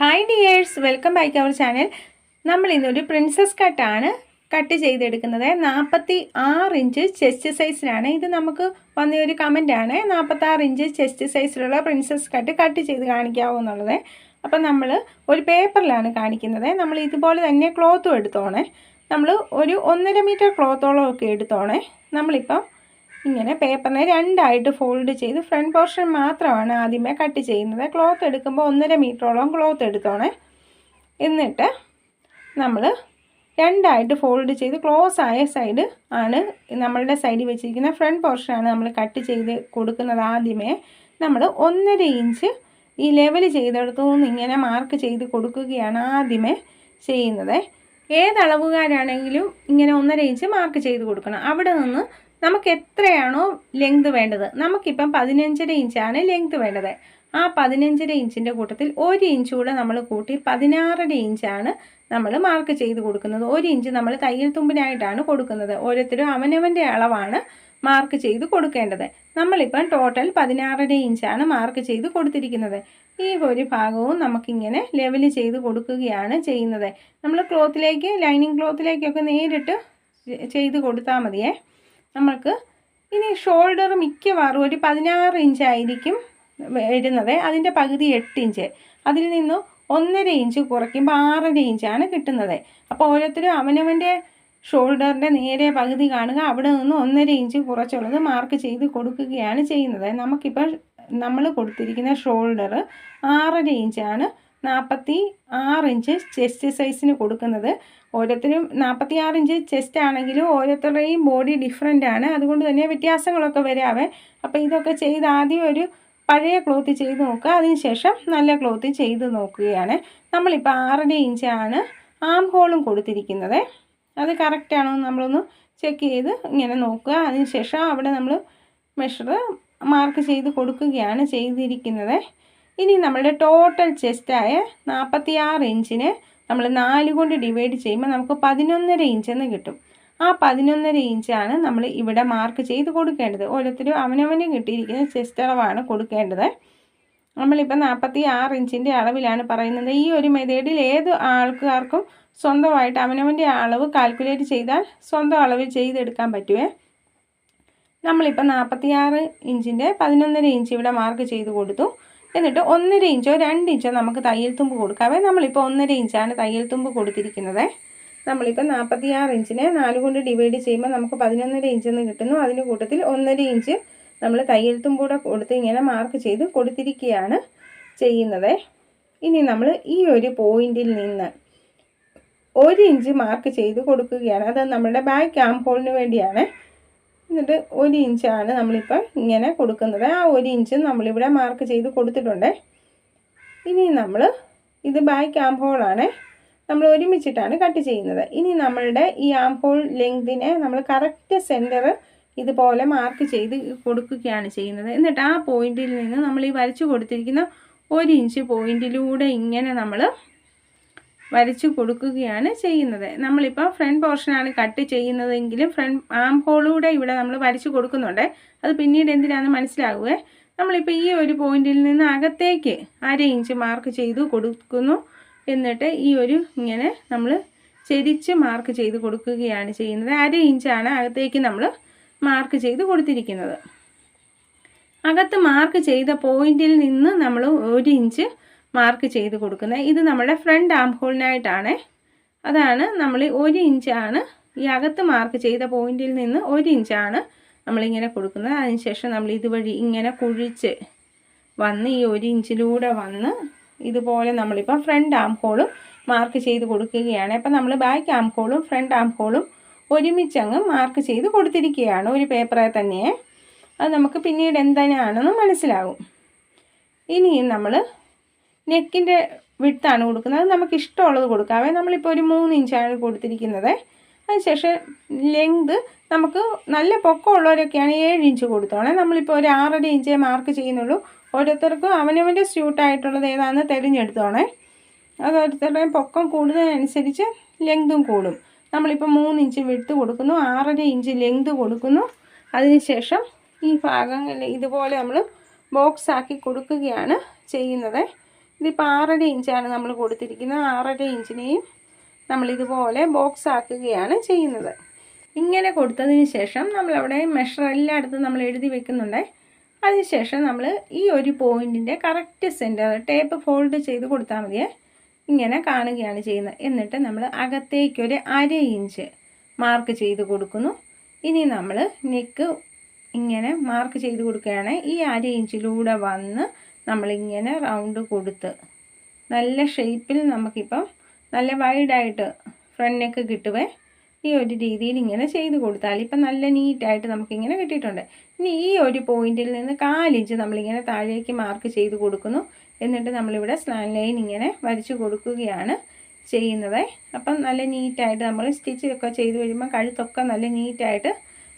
Hi dears welcome back our channel നമ്മൾ ഇന്നൊരു princess കട്ടാണ് cut ചെയ്തെടുക്കുന്നത്. നാൽപ്പത്തി ആറ് ഇഞ്ച് ചെസ്റ്റ് സൈസിലാണ് ഇത് നമുക്ക് വന്ന ഒരു കമന്റാണ് നാൽപ്പത്താറ് ഇഞ്ച് ചെസ്റ്റ് സൈസിലുള്ള പ്രിൻസസ് കട്ട് കട്ട് ചെയ്ത് കാണിക്കാവോ എന്നുള്ളത്. അപ്പം നമ്മൾ ഒരു പേപ്പറിലാണ് കാണിക്കുന്നത്. നമ്മൾ ഇതുപോലെ തന്നെ ക്ലോത്തും എടുത്തോണേ. നമ്മൾ ഒരു ഒന്നര മീറ്റർ ക്ലോത്തോളം ഒക്കെ എടുത്തോണേ. നമ്മളിപ്പം ഇങ്ങനെ പേപ്പറിനെ രണ്ടായിട്ട് ഫോൾഡ് ചെയ്ത് ഫ്രണ്ട് പോർഷൻ മാത്രമാണ് ആദ്യമേ കട്ട് ചെയ്യുന്നത്. ക്ലോത്ത് എടുക്കുമ്പോൾ ഒന്നര മീറ്ററോളം ക്ലോത്ത് എടുത്തോണേ. എന്നിട്ട് നമ്മൾ രണ്ടായിട്ട് ഫോൾഡ് ചെയ്ത് ക്ലോസ് ആയ സൈഡ് ആണ് നമ്മളുടെ സൈഡിൽ വെച്ചിരിക്കുന്ന ഫ്രണ്ട് പോർഷനാണ് നമ്മൾ കട്ട് ചെയ്ത് കൊടുക്കുന്നത് ആദ്യമേ. നമ്മൾ ഒന്നര ഇഞ്ച് ഈ ലെവൽ ചെയ്തെടുത്തു ഇങ്ങനെ മാർക്ക് ചെയ്ത് കൊടുക്കുകയാണ് ആദ്യമേ ചെയ്യുന്നത്. ഏത് ഇങ്ങനെ ഒന്നര ഇഞ്ച് മാർക്ക് ചെയ്ത് കൊടുക്കണം. അവിടെ നിന്ന് നമുക്ക് എത്രയാണോ ലെങ്ത് വേണ്ടത്? നമുക്കിപ്പം പതിനഞ്ചര ഇഞ്ചാണ് ലെങ്ത് വേണ്ടത്. ആ പതിനഞ്ചര ഇഞ്ചിന്റെ കൂട്ടത്തിൽ ഒരു ഇഞ്ച് കൂടെ നമ്മൾ കൂട്ടി പതിനാറര ഇഞ്ചാണ് നമ്മൾ മാർക്ക് ചെയ്ത് കൊടുക്കുന്നത്. ഒരു ഇഞ്ച് നമ്മൾ തയ്യൽ തുമ്പിനായിട്ടാണ് കൊടുക്കുന്നത്. ഓരോരുത്തരും അവനവന്റെ അളവാണ് മാർക്ക് ചെയ്ത് കൊടുക്കേണ്ടത്. നമ്മളിപ്പം ടോട്ടൽ പതിനാറര ഇഞ്ചാണ് മാർക്ക് ചെയ്ത് കൊടുത്തിരിക്കുന്നത്. ഈ ഒരു ഭാഗവും നമുക്കിങ്ങനെ ലെവൽ ചെയ്ത് കൊടുക്കുകയാണ് ചെയ്യുന്നത്. നമ്മൾ ക്ലോത്തിലേക്ക് ലൈനിങ് ക്ലോത്തിലേക്കൊക്കെ നേരിട്ട് ചെയ്ത് കൊടുത്താൽ മതിയേ. നമ്മൾക്ക് ഇനി ഷോൾഡർ മിക്കവാറും ഒരു പതിനാറ് ഇഞ്ച് ആയിരിക്കും വരുന്നത്. അതിന്റെ പകുതി എട്ട് ഇഞ്ച് അതിൽ നിന്ന് ഒന്നര ഇഞ്ച് കുറയ്ക്കുമ്പോൾ ആറര ഇഞ്ചാണ് കിട്ടുന്നത്. അപ്പോൾ ഓരോരുത്തരും അവനവന്റെ ഷോൾഡറിന്റെ നേരെ പകുതി കാണുക. അവിടെ നിന്ന് ഒന്നര ഇഞ്ച് കുറച്ചുള്ളത് മാർക്ക് ചെയ്ത് കൊടുക്കുകയാണ് ചെയ്യുന്നത്. നമുക്കിപ്പോൾ നമ്മൾ കൊടുത്തിരിക്കുന്ന ഷോൾഡർ ആറര ഇഞ്ചാണ് നാൽപ്പത്തി ആറ് ഇഞ്ച് ചെസ്റ്റ് സൈസിന് കൊടുക്കുന്നത്. ഓരോരുത്തരും നാൽപ്പത്തി ആറ് ഇഞ്ച് ചെസ്റ്റ് ആണെങ്കിലും ഓരോരുത്തരുടെയും ബോഡി ഡിഫറെന്റ് ആണ്. അതുകൊണ്ട് തന്നെ വ്യത്യാസങ്ങളൊക്കെ വരാവേ. അപ്പോൾ ഇതൊക്കെ ചെയ്ത് ആദ്യം ഒരു പഴയ ക്ലോത്ത് ചെയ്ത് നോക്കുക. അതിനുശേഷം നല്ല ക്ലോത്ത് ചെയ്ത് നോക്കുകയാണ്. നമ്മളിപ്പോൾ ആറര ഇഞ്ചാണ് ആം ഹോളും കൊടുത്തിരിക്കുന്നത്. അത് കറക്റ്റാണോ നമ്മളൊന്ന് ചെക്ക് ചെയ്ത് ഇങ്ങനെ നോക്കുക. അതിനുശേഷം അവിടെ നമ്മൾ മെഷർ മാർക്ക് ചെയ്ത് കൊടുക്കുകയാണ് ചെയ്തിരിക്കുന്നത്. ഇനി നമ്മളുടെ ടോട്ടൽ ചെസ്റ്റായ നാൽപ്പത്തി ആറ് ഇഞ്ചിന് നമ്മൾ നാല് കൊണ്ട് ഡിവൈഡ് ചെയ്യുമ്പോൾ നമുക്ക് പതിനൊന്നര ഇഞ്ചെന്ന് കിട്ടും. ആ പതിനൊന്നര ഇഞ്ചാണ് നമ്മൾ ഇവിടെ മാർക്ക് ചെയ്ത് കൊടുക്കേണ്ടത്. ഓരോരുത്തരും അവനവന് കിട്ടിയിരിക്കുന്ന ചെസ്റ്റ് അളവാണ് കൊടുക്കേണ്ടത്. നമ്മളിപ്പോൾ നാൽപ്പത്തി ആറ് ഇഞ്ചിന്റെ അളവിലാണ് പറയുന്നത്. ഈ ഒരു മെതേഡിൽ ഏത് ആൾക്കാർക്കും സ്വന്തമായിട്ട് അവനവന്റെ അളവ് കാൽക്കുലേറ്റ് ചെയ്താൽ സ്വന്തം അളവിൽ ചെയ്തെടുക്കാൻ പറ്റുമേ നമ്മളിപ്പോൾ നാൽപ്പത്തി ആറ് ഇഞ്ചിന്റെ പതിനൊന്നര ഇഞ്ച് ഇവിടെ മാർക്ക് ചെയ്ത് കൊടുത്തു. എന്നിട്ട് ഒന്നര ഇഞ്ചോ രണ്ട് ഇഞ്ചോ നമുക്ക് തയ്യൽ തുമ്പ് കൊടുക്കാവേ നമ്മളിപ്പോൾ ഒന്നര ഇഞ്ചാണ് തയ്യൽ തുമ്പ് കൊടുത്തിരിക്കുന്നത്. നമ്മളിപ്പോൾ നാൽപ്പത്തി ആറ് ഇഞ്ചിനെ നാല് കൊണ്ട് ഡിവൈഡ് ചെയ്യുമ്പോൾ നമുക്ക് പതിനൊന്നര ഇഞ്ചെന്ന് കിട്ടുന്നു. അതിന് കൂട്ടത്തിൽ ഒന്നര ഇഞ്ച് നമ്മൾ തയ്യൽ തുമ്പൂടെ കൊടുത്ത് ഇങ്ങനെ മാർക്ക് ചെയ്ത് കൊടുത്തിരിക്കുകയാണ് ചെയ്യുന്നത്. ഇനി നമ്മൾ ഈ ഒരു പോയിന്റിൽ നിന്ന് ഒരു ഇഞ്ച് മാർക്ക് ചെയ്ത് കൊടുക്കുകയാണ്. അത് നമ്മുടെ ബാക്ക് ആം ഹോളിന് വേണ്ടിയാണ്. എന്നിട്ട് ഒരു ഇഞ്ചാണ് നമ്മളിപ്പോൾ ഇങ്ങനെ കൊടുക്കുന്നത്. ആ ഒരു ഇഞ്ച് നമ്മളിവിടെ മാർക്ക് ചെയ്ത് കൊടുത്തിട്ടുണ്ട്. ഇനി നമ്മൾ ഇത് ബാക്ക് ആം ഹോളാണ് നമ്മൾ ഒരുമിച്ചിട്ടാണ് കട്ട് ചെയ്യുന്നത്. ഇനി നമ്മളുടെ ഈ ആം ഹോൾ ലെങ്തിനെ നമ്മൾ കറക്റ്റ് സെന്റർ ഇതുപോലെ മാർക്ക് ചെയ്ത് കൊടുക്കുകയാണ് ചെയ്യുന്നത്. എന്നിട്ട് ആ പോയിന്റിൽ നിന്ന് നമ്മൾ ഈ വരച്ചു കൊടുത്തിരിക്കുന്ന ഒരു ഇഞ്ച് പോയിന്റിലൂടെ ഇങ്ങനെ നമ്മൾ വരച്ചു കൊടുക്കുകയാണ് ചെയ്യുന്നത്. നമ്മളിപ്പോൾ ഫ്രണ്ട് പോർഷനാണ് കട്ട് ചെയ്യുന്നതെങ്കിലും ഫ്രണ്ട് ആം ഹോളൂടെ ഇവിടെ നമ്മൾ വരച്ചു കൊടുക്കുന്നുണ്ട്. അത് പിന്നീട് എന്തിനാണെന്ന് മനസ്സിലാവുക നമ്മളിപ്പോൾ ഈ ഒരു പോയിന്റിൽ നിന്ന് അകത്തേക്ക് അര ഇഞ്ച് മാർക്ക് ചെയ്തു കൊടുക്കുന്നു. എന്നിട്ട് ഈ ഒരു ഇങ്ങനെ നമ്മൾ ചെരിച്ച് മാർക്ക് ചെയ്ത് കൊടുക്കുകയാണ് ചെയ്യുന്നത്. അര ഇഞ്ചാണ് അകത്തേക്ക് നമ്മൾ മാർക്ക് ചെയ്ത് കൊടുത്തിരിക്കുന്നത്. അകത്ത് മാർക്ക് ചെയ്ത പോയിന്റിൽ നിന്ന് നമ്മൾ ഒരു ഇഞ്ച് മാർക്ക് ചെയ്ത് കൊടുക്കുന്നത്. ഇത് നമ്മുടെ ഫ്രണ്ട് ആം ഹോളിനായിട്ടാണ് അതാണ് നമ്മൾ ഒരു ഇഞ്ചാണ് ഈ അകത്ത് മാർക്ക് ചെയ്ത പോയിന്റിൽ നിന്ന് ഒരു ഇഞ്ചാണ് നമ്മളിങ്ങനെ കൊടുക്കുന്നത്. അതിനുശേഷം നമ്മൾ ഇതുവഴി ഇങ്ങനെ കുഴിച്ച് വന്ന് ഈ ഒരു ഇഞ്ചിലൂടെ വന്ന് ഇതുപോലെ നമ്മളിപ്പോൾ ഫ്രണ്ട് ആം ഹോളും മാർക്ക് ചെയ്ത് കൊടുക്കുകയാണ്. അപ്പം നമ്മൾ ബാക്ക് ആം ഹോളും ഫ്രണ്ട് ആം ഹോളും ഒരുമിച്ചങ്ങ് മാർക്ക് ചെയ്ത് കൊടുത്തിരിക്കുകയാണ്. ഒരു പേപ്പറെ തന്നെ അത് നമുക്ക് പിന്നീട് എന്തിനാണെന്ന് മനസ്സിലാവും ഇനിയും നമ്മൾ നെക്കിന്റെ വിട്ടാണ് കൊടുക്കുന്നത്. അത് നമുക്ക് ഇഷ്ടമുള്ളത് കൊടുക്കാവേ നമ്മളിപ്പോൾ ഒരു മൂന്ന് ഇഞ്ചാണ് കൊടുത്തിരിക്കുന്നത്. അതിനുശേഷം ലെങ്ത് നമുക്ക് നല്ല പൊക്കമുള്ളവരൊക്കെയാണ് ഏഴ് ഇഞ്ച് കൊടുത്തോളേ നമ്മളിപ്പോൾ ഒരു ആറര ഇഞ്ചേ മാർക്ക് ചെയ്യുന്നുള്ളൂ. ഓരോരുത്തർക്കും അവനവന്റെ സ്യൂട്ടായിട്ടുള്ളത് ഏതാണെന്ന് തിരഞ്ഞെടുത്തോണേ. അത് ഓരോരുത്തരുടെയും പൊക്കം കൂടുന്നതിനനുസരിച്ച് ലെങ്തും കൂടും. നമ്മളിപ്പോൾ മൂന്ന് ഇഞ്ച് വിട്ട് കൊടുക്കുന്നു. ആറര ഇഞ്ച് ലെങ്ത് കൊടുക്കുന്നു. അതിനുശേഷം ഈ ഭാഗങ്ങൾ ഇതുപോലെ നമ്മൾ ബോക്സ് ആക്കി കൊടുക്കുകയാണ് ചെയ്യുന്നത്. ഇതിപ്പോൾ ആറര ഇഞ്ചാണ് നമ്മൾ കൊടുത്തിരിക്കുന്നത്. ആറര ഇഞ്ചിനെയും നമ്മളിതുപോലെ ബോക്സ് ആക്കുകയാണ് ചെയ്യുന്നത്. ഇങ്ങനെ കൊടുത്തതിന് ശേഷം നമ്മളവിടെ മെഷർ എല്ലായിടത്തും നമ്മൾ എഴുതി വെക്കുന്നുണ്ട്. അതിനുശേഷം നമ്മൾ ഈ ഒരു പോയിന്റിന്റെ കറക്റ്റ് സെന്റർ ടേപ്പ് ഫോൾഡ് ചെയ്ത് കൊടുത്താൽ മതിയേ. ഇങ്ങനെ കാണുകയാണ് ചെയ്യുന്നത്. എന്നിട്ട് നമ്മൾ അകത്തേക്കൊരു അര ഇഞ്ച് മാർക്ക് ചെയ്ത് കൊടുക്കുന്നു. ഇനി നമ്മൾ നെക്ക് ഇങ്ങനെ മാർക്ക് ചെയ്ത് കൊടുക്കുകയാണ്. ഈ അര ഇഞ്ചിലൂടെ വന്ന് നമ്മളിങ്ങനെ റൗണ്ട് കൊടുത്ത് നല്ല ഷേപ്പിൽ നമുക്കിപ്പം നല്ല വൈഡായിട്ട് ഫ്രണ്ട് നെക്ക് കിട്ടുവേ. ഈ ഒരു രീതിയിൽ ഇങ്ങനെ ചെയ്ത് കൊടുത്താൽ ഇപ്പം നല്ല നീറ്റായിട്ട് നമുക്കിങ്ങനെ കിട്ടിയിട്ടുണ്ട്. ഇനി ഈ ഒരു പോയിന്റിൽ നിന്ന് കാലിഞ്ച് നമ്മളിങ്ങനെ താഴേക്ക് മാർക്ക് ചെയ്ത് കൊടുക്കുന്നു. എന്നിട്ട് നമ്മളിവിടെ സ്ലാൻ ലൈൻ ഇങ്ങനെ വരച്ചു കൊടുക്കുകയാണ് ചെയ്യുന്നത്. അപ്പം നല്ല നീറ്റായിട്ട് നമ്മൾ സ്റ്റിച്ച് ഒക്കെ ചെയ്ത് കഴിയുമ്പോൾ കഴുത്തൊക്കെ നല്ല നീറ്റായിട്ട്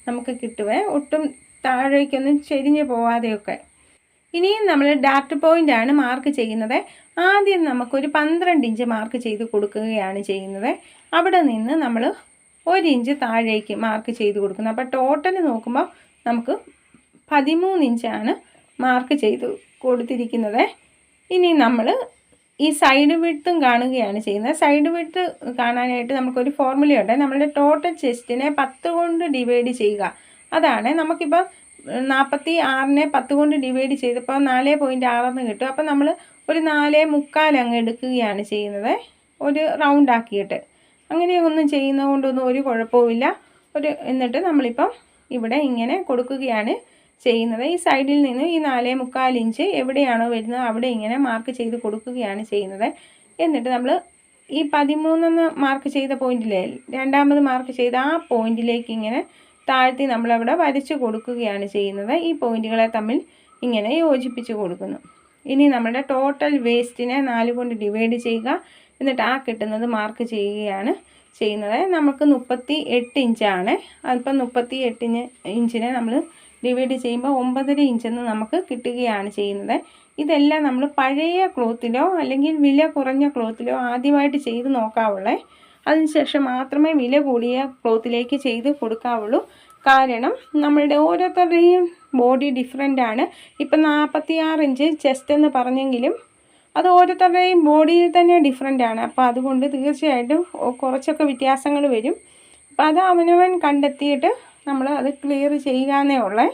നമുക്ക് കിട്ടുവേ. ഒട്ടും താഴേക്കൊന്നും ചെരിഞ്ഞ് പോവാതെയൊക്കെ. ഇനിയും നമ്മൾ ഡാറ്റ് പോയിന്റ് ആണ് മാർക്ക് ചെയ്യുന്നത്. ആദ്യം നമുക്കൊരു പന്ത്രണ്ട് ഇഞ്ച് മാർക്ക് ചെയ്ത് കൊടുക്കുകയാണ് ചെയ്യുന്നത്. അവിടെ നിന്ന് നമ്മൾ ഒരു ഇഞ്ച് താഴേക്ക് മാർക്ക് ചെയ്ത് കൊടുക്കുന്നത് അപ്പോൾ ടോട്ടൽ നോക്കുമ്പോൾ നമുക്ക് പതിമൂന്ന് ഇഞ്ചാണ് മാർക്ക് ചെയ്ത് കൊടുത്തിരിക്കുന്നത്. ഇനി നമ്മൾ ഈ സൈഡ് വിട്ടും കാണുകയാണ് ചെയ്യുന്നത്. സൈഡ് വിട്ട് കാണാനായിട്ട് നമുക്കൊരു ഫോർമുലയുണ്ട് നമ്മളുടെ ടോട്ടൽ ചെസ്റ്റിനെ പത്ത് കൊണ്ട് ഡിവൈഡ് ചെയ്യുക. അതാണ് നമുക്കിപ്പോൾ നാൽപ്പത്തി ആറിനെ പത്ത് കൊണ്ട് ഡിവൈഡ് ചെയ്തപ്പോൾ നാല് പോയിന്റ് ആറെന്ന് കിട്ടും. അപ്പോൾ നമ്മൾ ഒരു നാല് മുക്കാൽ അങ്ങ് എടുക്കുകയാണ് ചെയ്യുന്നത്. ഒരു റൗണ്ട് ആക്കിയിട്ട്. അങ്ങനെയൊന്നും ചെയ്യുന്നത് കൊണ്ടൊന്നും ഒരു കുഴപ്പവുമില്ല ഒരു എന്നിട്ട് നമ്മളിപ്പം ഇവിടെ ഇങ്ങനെ കൊടുക്കുകയാണ് ചെയ്യുന്നത്. ഈ സൈഡിൽ നിന്ന് ഈ നാലേ മുക്കാൽ ഇഞ്ച് എവിടെയാണോ വരുന്നത് അവിടെ ഇങ്ങനെ മാർക്ക് ചെയ്ത് കൊടുക്കുകയാണ് ചെയ്യുന്നത്. എന്നിട്ട് നമ്മൾ ഈ പതിമൂന്നെന്ന് മാർക്ക് ചെയ്ത പോയിന്റിലെ രണ്ടാമത് മാർക്ക് ചെയ്ത ആ പോയിന്റിലേക്ക് ഇങ്ങനെ താഴ്ത്തി നമ്മളവിടെ വരച്ചു കൊടുക്കുകയാണ് ചെയ്യുന്നത്. ഈ പോയിന്റുകളെ തമ്മിൽ ഇങ്ങനെ യോജിപ്പിച്ച് കൊടുക്കുന്നു. ഇനി നമ്മുടെ ടോട്ടൽ വേസ്റ്റിനെ നാല് കൊണ്ട് ഡിവൈഡ് ചെയ്യുക. എന്നിട്ട് ആ കിട്ടുന്നത് മാർക്ക് ചെയ്യുകയാണ് ചെയ്യുന്നത്. നമുക്ക് മുപ്പത്തി എട്ട് ഇഞ്ചാണ് അതിപ്പം മുപ്പത്തി എട്ടിന് ഇഞ്ചിനെ നമ്മൾ ഡിവൈഡ് ചെയ്യുമ്പോൾ ഒമ്പതര ഇഞ്ചെന്ന് നമുക്ക് കിട്ടുകയാണ് ചെയ്യുന്നത്. ഇതെല്ലാം നമ്മൾ പഴയ ക്ലോത്തിലോ അല്ലെങ്കിൽ വില കുറഞ്ഞ ക്ലോത്തിലോ ആദ്യമായിട്ട് ചെയ്ത് നോക്കാവുള്ളേ. അതിനുശേഷം മാത്രമേ വില കൂടിയ ക്ലോത്തിലേക്ക് ചെയ്ത് കൊടുക്കാവുള്ളൂ. കാരണം നമ്മളുടെ ഓരോരുത്തരുടെയും ബോഡി ഡിഫറെന്റ് ആണ്. ഇപ്പം നാൽപ്പത്തി ആറ് ഇഞ്ച് ചെസ്റ്റ് എന്ന് പറഞ്ഞെങ്കിലും അത് ഓരോരുത്തരുടെയും ബോഡിയിൽ തന്നെ ഡിഫറെന്റ് ആണ്. അപ്പോൾ അതുകൊണ്ട് തീർച്ചയായിട്ടും കുറച്ചൊക്കെ വ്യത്യാസങ്ങൾ വരും. അപ്പം അത് അവനവൻ കണ്ടെത്തിയിട്ട് നമ്മൾ അത് ക്ലിയർ ചെയ്യുക എന്നേ ഉള്ളേ.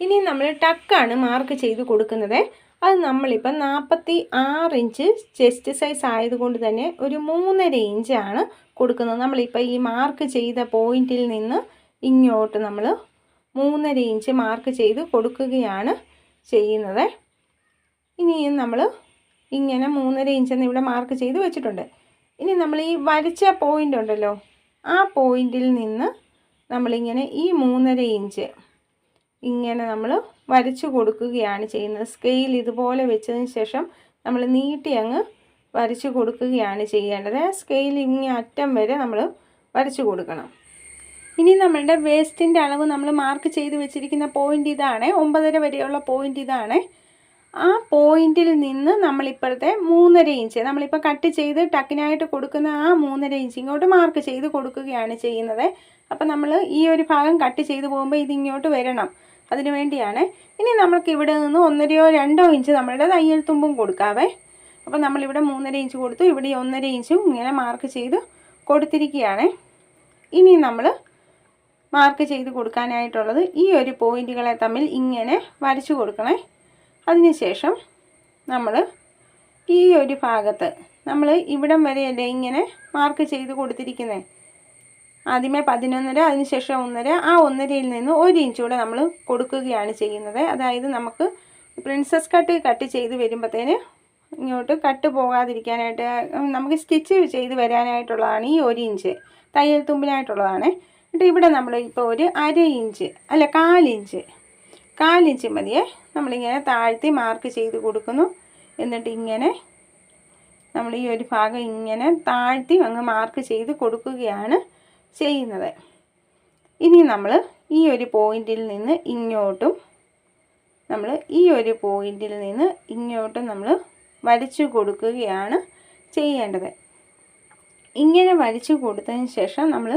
ഇനി നമ്മൾ ടക്കാണ് മാർക്ക് ചെയ്ത് കൊടുക്കുന്നത്. അത് നമ്മളിപ്പം നാൽപ്പത്തി ആറ് ഇഞ്ച് ചെസ്റ്റ് സൈസ് ആയതുകൊണ്ട് തന്നെ ഒരു മൂന്നര ഇഞ്ചാണ് കൊടുക്കുന്നത്. നമ്മളിപ്പോൾ ഈ മാർക്ക് ചെയ്ത പോയിന്റിൽ നിന്ന് ഇങ്ങോട്ട് നമ്മൾ മൂന്നര ഇഞ്ച് മാർക്ക് ചെയ്ത് കൊടുക്കുകയാണ് ചെയ്യുന്നത്. ഇനിയും നമ്മൾ ഇങ്ങനെ മൂന്നര ഇഞ്ചെന്ന് ഇവിടെ മാർക്ക് ചെയ്ത് വെച്ചിട്ടുണ്ട്. ഇനി നമ്മൾ ഈ വരച്ച പോയിന്റ് ഉണ്ടല്ലോ ആ പോയിന്റിൽ നിന്ന് നമ്മളിങ്ങനെ ഈ മൂന്നര ഇഞ്ച് ഇങ്ങനെ നമ്മൾ വരച്ചു കൊടുക്കുകയാണ് ചെയ്യുന്നത്. സ്കെയിൽ ഇതുപോലെ വെച്ചതിന് ശേഷം നമ്മൾ നീട്ടി അങ്ങ് വരച്ചു കൊടുക്കുകയാണ് ചെയ്യേണ്ടത്. സ്കെയിൽ ഇങ്ങനെ അറ്റം വരെ നമ്മൾ വരച്ചു കൊടുക്കണം. ഇനി നമ്മളുടെ വേസ്റ്റിന്റെ അളവ് നമ്മൾ മാർക്ക് ചെയ്ത് വെച്ചിരിക്കുന്ന പോയിന്റ് ഇതാണ്. ഒമ്പതര വരെയുള്ള പോയിന്റ് ഇതാണ്. ആ പോയിന്റിൽ നിന്ന് നമ്മളിപ്പോഴത്തെ മൂന്നര ഇഞ്ച് നമ്മളിപ്പോൾ കട്ട് ചെയ്ത് ടക്കിനായിട്ട് കൊടുക്കുന്ന ആ മൂന്നര ഇഞ്ച് ഇങ്ങോട്ട് മാർക്ക് ചെയ്ത് കൊടുക്കുകയാണ് ചെയ്യുന്നത്. അപ്പം നമ്മൾ ഈ ഒരു ഭാഗം കട്ട് ചെയ്ത് പോകുമ്പോൾ ഇതിങ്ങോട്ട് വരണം. അതിന് വേണ്ടിയാണ്. ഇനി നമ്മൾക്ക് ഇവിടെ നിന്ന് ഒന്നരയോ രണ്ടോ ഇഞ്ച് നമ്മളുടെ തയ്യൽ തുമ്പും കൊടുക്കാവേ. അപ്പോൾ നമ്മളിവിടെ മൂന്നര ഇഞ്ച് കൊടുത്തു. ഇവിടെ ഒന്നര ഇഞ്ചും ഇങ്ങനെ മാർക്ക് ചെയ്ത് കൊടുത്തിരിക്കുകയാണ്. ഇനി നമ്മൾ മാർക്ക് ചെയ്ത് കൊടുക്കാനായിട്ടുള്ളത് ഈ ഒരു പോയിന്റുകളെ തമ്മിൽ ഇങ്ങനെ വരച്ചു കൊടുക്കണേ. അതിനുശേഷം നമ്മൾ ഈ ഒരു ഭാഗത്ത് നമ്മൾ ഇവിടം വരെയല്ലേ ഇങ്ങനെ മാർക്ക് ചെയ്ത് കൊടുത്തിരിക്കുന്നത് ആദ്യമേ പതിനൊന്നര അതിനുശേഷം ഒന്നര. ആ ഒന്നരയിൽ നിന്ന് ഒരു ഇഞ്ച് കൂടെ നമ്മൾ കൊടുക്കുകയാണ് ചെയ്യുന്നത്. അതായത് നമുക്ക് പ്രിൻസസ് കട്ട് കട്ട് ചെയ്ത് വരുമ്പോഴത്തേന് ഇങ്ങോട്ട് കട്ട് പോകാതിരിക്കാനായിട്ട് നമുക്ക് സ്റ്റിച്ച് ചെയ്ത് വരാനായിട്ടുള്ളതാണ് ഈ ഒരു ഇഞ്ച് തയ്യൽ തുമ്പിനായിട്ടുള്ളതാണ്. എന്നിട്ട് ഇവിടെ നമ്മൾ ഇപ്പോൾ ഒരു അര ഇഞ്ച് അല്ല കാലിഞ്ച് കാലിഞ്ച് മതിയേ. നമ്മളിങ്ങനെ താഴ്ത്തി മാർക്ക് ചെയ്ത് കൊടുക്കുന്നു. എന്നിട്ട് ഇങ്ങനെ നമ്മൾ ഈ ഒരു ഭാഗം ഇങ്ങനെ താഴ്ത്തി അങ്ങ് മാർക്ക് ചെയ്ത് കൊടുക്കുകയാണ്. ചെയ്യുന്നത്. ഇനി നമ്മൾ ഈ ഒരു പോയിന്റിൽ നിന്ന് ഇങ്ങോട്ടും നമ്മൾ ഈ ഒരു പോയിന്റിൽ നിന്ന് ഇങ്ങോട്ടും നമ്മൾ വരച്ചു കൊടുക്കുകയാണ് ചെയ്യേണ്ടത്. ഇങ്ങനെ വരച്ചു കൊടുത്തതിന് ശേഷം നമ്മൾ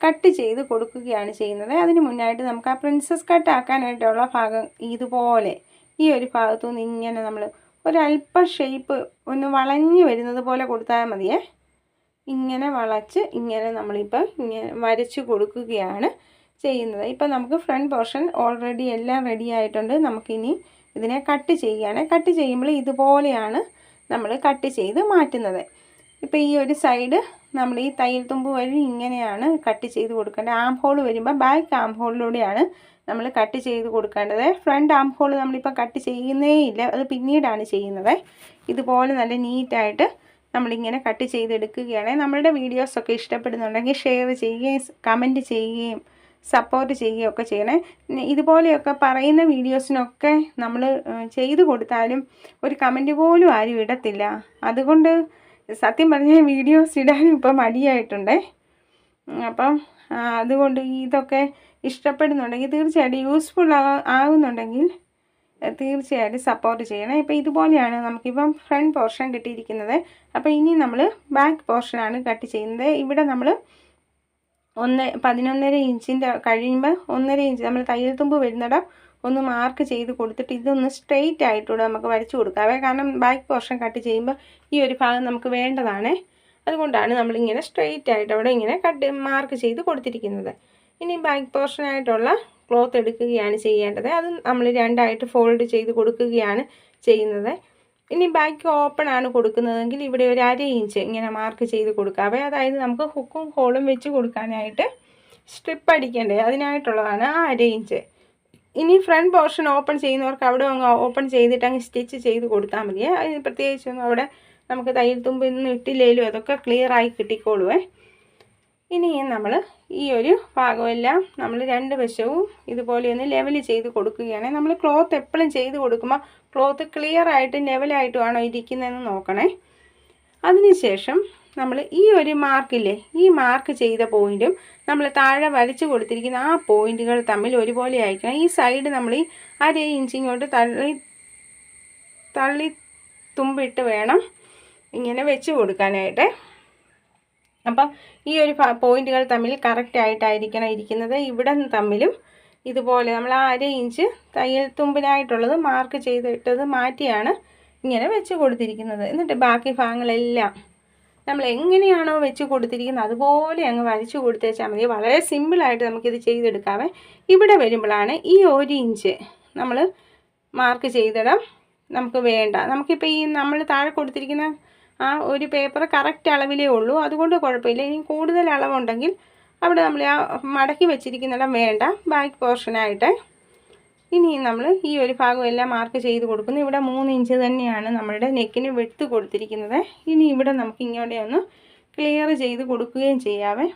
കട്ട് ചെയ്ത് കൊടുക്കുകയാണ് ചെയ്യുന്നത്. അതിന് മുന്നായിട്ട് നമുക്ക് ആ പ്രിൻസസ് കട്ട് ആക്കാനായിട്ടുള്ള ഭാഗം ഇതുപോലെ ഈ ഒരു ഭാഗത്തു നിന്ന് ഇങ്ങനെ നമ്മൾ ഒരല്പ ഷേപ്പ് ഒന്ന് വളഞ്ഞു വരുന്നത് പോലെ കൊടുത്താൽ മതിയേ. ഇങ്ങനെ വളച്ച് ഇങ്ങനെ നമ്മളിപ്പോൾ ഇങ്ങനെ വരച്ച് കൊടുക്കുകയാണ് ചെയ്യുന്നത്. ഇപ്പം നമുക്ക് ഫ്രണ്ട് പോർഷൻ ഓൾറെഡി എല്ലാം റെഡി ആയിട്ടുണ്ട്. നമുക്കിനി ഇതിനെ കട്ട് ചെയ്യുകയാണ്. കട്ട് ചെയ്യുമ്പോൾ ഇതുപോലെയാണ് നമ്മൾ കട്ട് ചെയ്ത് മാറ്റുന്നത്. ഇപ്പോൾ ഈ ഒരു സൈഡ് നമ്മൾ ഈ തയ്യൽ തുമ്പ് വഴി ഇങ്ങനെയാണ് കട്ട് ചെയ്ത് കൊടുക്കേണ്ടത്. ആം ഹോൾ വരുമ്പോൾ ബാക്ക് ആം ഹോളിലൂടെയാണ് നമ്മൾ കട്ട് ചെയ്ത് കൊടുക്കേണ്ടത്. ഫ്രണ്ട് ആം ഹോൾ നമ്മളിപ്പോൾ കട്ട് ചെയ്യുന്നേ ഇല്ല. അത് പിന്നീടാണ് ചെയ്യുന്നത്. ഇതുപോലെ നല്ല നീറ്റായിട്ട് നമ്മളിങ്ങനെ കട്ട് ചെയ്തെടുക്കുകയാണെങ്കിൽ നമ്മളുടെ വീഡിയോസൊക്കെ ഇഷ്ടപ്പെടുന്നുണ്ടെങ്കിൽ ഷെയർ ചെയ്യുകയും കമന്റ് ചെയ്യുകയും സപ്പോർട്ട് ചെയ്യുകയും ഒക്കെ ചെയ്യണേ. ഇതുപോലെയൊക്കെ പറയുന്ന വീഡിയോസിനൊക്കെ നമ്മൾ ചെയ്തു കൊടുത്താലും ഒരു കമന്റ് പോലും ആരും ഇടത്തില്ല. അതുകൊണ്ട് സത്യം പറഞ്ഞാൽ വീഡിയോസ് ഇടാനും ഇപ്പം മടിയായിട്ടുണ്ടേ. അപ്പം അതുകൊണ്ട് ഇതൊക്കെ ഇഷ്ടപ്പെടുന്നുണ്ടെങ്കിൽ തീർച്ചയായിട്ടും യൂസ്ഫുൾ ആകുന്നുണ്ടെങ്കിൽ തീർച്ചയായിട്ടും സപ്പോർട്ട് ചെയ്യണം. ഇപ്പോൾ ഇതുപോലെയാണ് നമുക്കിപ്പം ഫ്രണ്ട് പോർഷൻ കിട്ടിയിരിക്കുന്നത്. അപ്പോൾ ഇനി നമ്മൾ ബാക്ക് പോർഷനാണ് കട്ട് ചെയ്യുന്നത്. ഇവിടെ നമ്മൾ ഒന്ന് പതിനൊന്നര ഇഞ്ചിന്റെ കഴിയുമ്പോൾ ഒന്നര ഇഞ്ച് നമ്മൾ തയ്യൽ തുമ്പ് വരുന്നിടം ഒന്ന് മാർക്ക് ചെയ്ത് കൊടുത്തിട്ട് ഇതൊന്ന് സ്ട്രെയിറ്റ് ആയിട്ടൂടെ നമുക്ക് വരച്ചു കൊടുക്കാവേ. കാരണം ബാക്ക് പോർഷൻ കട്ട് ചെയ്യുമ്പോൾ ഈ ഒരു ഭാഗം നമുക്ക് വേണ്ടതാണ്. അതുകൊണ്ടാണ് നമ്മളിങ്ങനെ സ്ട്രെയിറ്റ് ആയിട്ട് അവിടെ ഇങ്ങനെ കട്ട് മാർക്ക് ചെയ്ത് കൊടുത്തിരിക്കുന്നത്. ഇനി ബാക്ക് പോർഷനായിട്ടുള്ള ക്ലോത്ത് എടുക്കുകയാണ് ചെയ്യേണ്ടത്. അത് നമ്മൾ രണ്ടായിട്ട് ഫോൾഡ് ചെയ്ത് കൊടുക്കുകയാണ് ചെയ്യുന്നത്. ഇനി ബാക്ക് ഓപ്പൺ ആണ് കൊടുക്കുന്നതെങ്കിൽ ഇവിടെ ഒരു അര ഇഞ്ച് ഇങ്ങനെ മാർക്ക് ചെയ്ത് കൊടുക്കാവേ അതായത് നമുക്ക് ഹുക്കും ഹോളും വെച്ച് കൊടുക്കാനായിട്ട് സ്ട്രിപ്പ് അടിക്കേണ്ടത് അതിനായിട്ടുള്ളതാണ് ആ അര ഇഞ്ച് ഇനി ഫ്രണ്ട് പോർഷൻ ഓപ്പൺ ചെയ്യുന്നവർക്ക് അവിടെ അങ്ങ് ഓപ്പൺ ചെയ്തിട്ട് അങ്ങ് സ്റ്റിച്ച് ചെയ്ത് കൊടുത്താൽ മതിയേ അതിന് പ്രത്യേകിച്ചൊന്നും അവിടെ നമുക്ക് തയ്യൽ നിന്ന് ഇട്ടില്ലേലും അതൊക്കെ ക്ലിയറായി കിട്ടിക്കോളുവേ. ഇനി നമ്മൾ ഈ ഒരു ഭാഗമെല്ലാം നമ്മൾ രണ്ട് വശവും ഇതുപോലെ ഒന്ന് ലെവൽ ചെയ്ത് കൊടുക്കുകയാണ്. നമ്മൾ ക്ലോത്ത് എപ്പോഴും ചെയ്ത് കൊടുക്കുമ്പോൾ ക്ലോത്ത് ക്ലിയർ ആയിട്ട് ലെവലായിട്ടുമാണോ ഇരിക്കുന്നതെന്ന് നോക്കണേ. അതിനുശേഷം നമ്മൾ ഈ ഒരു മാർക്കില്ലേ ഈ മാർക്ക് ചെയ്ത പോയിന്റും നമ്മൾ താഴെ വലിച്ചു കൊടുത്തിരിക്കുന്ന ആ പോയിന്റുകൾ തമ്മിൽ ഒരുപോലെ ആയിരിക്കണം. ഈ സൈഡ് നമ്മൾ ഈ അര ഇഞ്ചിങ്ങോട്ട് തള്ളി തള്ളി തുമ്പിട്ട് വേണം ഇങ്ങനെ വെച്ച് കൊടുക്കാനായിട്ട്. അപ്പം ഈ ഒരു പോയിന്റുകൾ തമ്മിൽ കറക്റ്റ് ആയിട്ടായിരിക്കണം ഇരിക്കുന്നത്. ഇവിടെ തമ്മിലും ഇതുപോലെ നമ്മൾ ആ അര ഇഞ്ച് തയ്യൽ തുമ്പിനായിട്ടുള്ളത് മാർക്ക് ചെയ്തിട്ടത് മാറ്റിയാണ് ഇങ്ങനെ വെച്ച് കൊടുത്തിരിക്കുന്നത്. എന്നിട്ട് ബാക്കി ഭാഗങ്ങളെല്ലാം നമ്മൾ എങ്ങനെയാണോ വെച്ച് കൊടുത്തിരിക്കുന്നത് അതുപോലെ അങ്ങ് വരച്ച് കൊടുത്തേച്ചാൽ മതി. വളരെ സിമ്പിളായിട്ട് നമുക്കിത് ചെയ്തെടുക്കാവേ. ഇവിടെ വരുമ്പോഴാണ് ഈ ഒരു ഇഞ്ച് നമ്മൾ മാർക്ക് ചെയ്തിടം നമുക്ക് വേണ്ട. നമുക്കിപ്പോൾ ഈ നമ്മൾ താഴെ കൊടുത്തിരിക്കുന്ന ആ ഒരു പേപ്പർ കറക്റ്റ് അളവിലേ ഉള്ളൂ. അതുകൊണ്ട് കുഴപ്പമില്ല. ഇനി കൂടുതൽ അളവുണ്ടെങ്കിൽ അവിടെ നമ്മൾ ആ മടക്കി വെച്ചിരിക്കുന്നിടം വേണ്ട. ബാക്ക് പോർഷനായിട്ട് ഇനി നമ്മൾ ഈ ഒരു ഭാഗം എല്ലാം മാർക്ക് ചെയ്ത് കൊടുക്കുന്നു. ഇവിടെ മൂന്ന് ഇഞ്ച് തന്നെയാണ് നമ്മളുടെ നെക്കിന് വെട്ട് കൊടുത്തിരിക്കുന്നത്. ഇനി ഇവിടെ നമുക്ക് ഇങ്ങോട്ട് ഒന്ന് ക്ലിയർ ചെയ്ത് കൊടുക്കുകയും ചെയ്യാവേ.